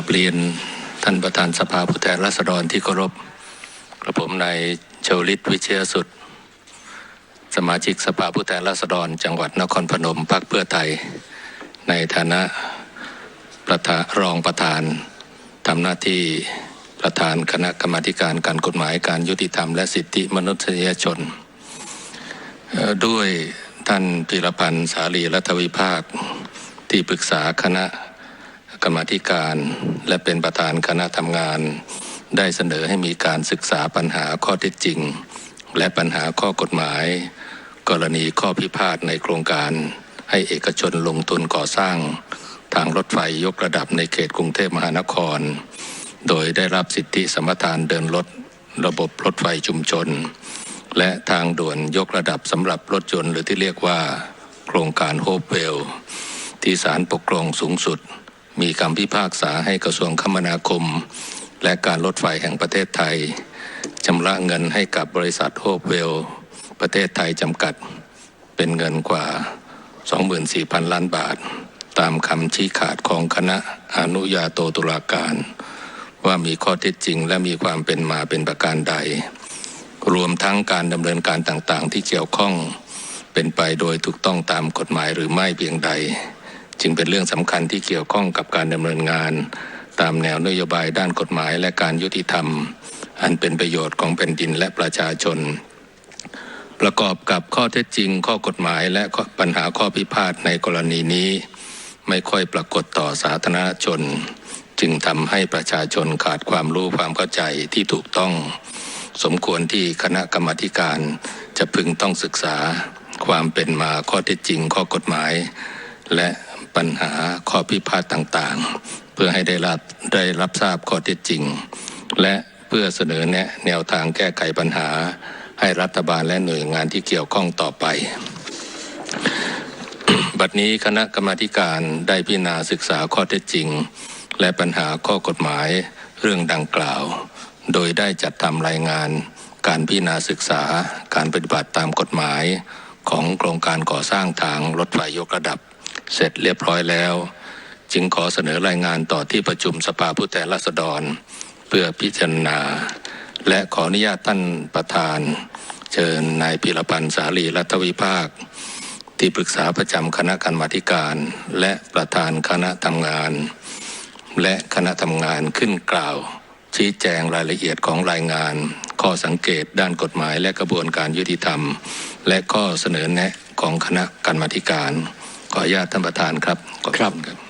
ลับเรียนท่านประธานสภาผู้แทนราษฎรที่เคารพกระผมนายชวลิตวิเชียสุด สมาชิกสภาผู้แทนราษฎร จังหวัดนครพนมพรรคเพื่อไทย ในฐานะประธานรองประธานทำหน้าที่ประธานคณะกรรมาการการกฎหมายการยุติธรรมและสิทธิมนุษยชน ด้วยท่านพิรพันธ์สาลีรัฐวิภาคที่ปรึกษาคณะ กรรมาธิการ และเป็นประธานคณะทำงาน ได้เสนอให้มีการศึกษาปัญหาข้อเท็จจริง และปัญหาข้อกฎหมาย กรณีข้อพิพาทในโครงการ ให้เอกชนลงทุนก่อสร้าง ทางรถไฟยกระดับในเขตกรุงเทพมหานคร โดยได้รับสิทธิสมรทานเดินรถระบบรถไฟชุมชน และทางด่วนยกระดับสำหรับรถยนต์หรือที่เรียกว่า โครงการโฮปเวลที่ศาลปกครองสูงสุด มีคำพิพากษาให้กระทรวงคมนาคม และการรถไฟแห่งประเทศไทยชำระเงินให้กับบริษัทโฮปเวล ประเทศไทยจำกัด เป็นเงินกว่า 24,000 ล้านบาท ตามคำชี้ขาดของคณะอนุญาโตตุลาการ ว่ามีข้อเท็จจริงและมีความเป็นมาเป็นประการใด รวมทั้งการดำเนินการต่างๆ ที่เกี่ยวข้องเป็นไปโดยถูกต้องตามกฎหมายหรือไม่เพียงใด จึงเป็นเรื่องสำคัญที่เกี่ยวข้องกับการดำเนินงาน ตามแนวนโยบายด้านกฎหมายและการยุติธรรม อันเป็นประโยชน์ของแผ่นดินและประชาชน ประกอบกับข้อเท็จจริง ข้อกฎหมายและปัญหาข้อพิพาทในกรณีนี้ ไม่ค่อยปรากฏต่อสาธารณชน จึงทำให้ประชาชนขาดความรู้ความเข้าใจที่ถูกต้อง สมควรที่คณะกรรมการจะพึงต้องศึกษาความเป็นมาข้อเท็จจริงข้อกฎหมาย และ ปัญหาข้อพิพาทต่างๆ เพื่อให้ได้รับได้รับทราบข้อเท็จจริง และเพื่อเสนอแนะแนวทางแก้ไขปัญหา ให้รัฐบาลและหน่วยงานที่เกี่ยวข้องต่อไป บัดนี้คณะกรรมาการได้พิจารณาศึกษาข้อเท็จจริง และปัญหาข้อกฎหมายเรื่องดังกล่าว โดยได้จัดทำรายงาน การพิจารณาศึกษา การปฏิบัติตามกฎหมายของโครงการก่อสร้างทางรถไฟยกระดับ เสร็จเรียบร้อยแล้ว จึงขอเสนอรายงานต่อที่ประชุมสภาผู้แทนราษฎร เพื่อพิจารณา และขออนุญาตท่านประธาน เชิญนายพิรพันธ์สาลีรัฐวิภาค ที่ปรึกษาประจำคณะกรรมาธิการ และประธานคณะทำงาน และคณะทำงานขึ้นกล่าว ชี้แจงรายละเอียดของรายงาน ข้อสังเกตด้านกฎหมายและกระบวนการยุติธรรม และข้อเสนอแนะของคณะกรรมาการ ขออนุญาตท่านประธานครับขอบคุณครับ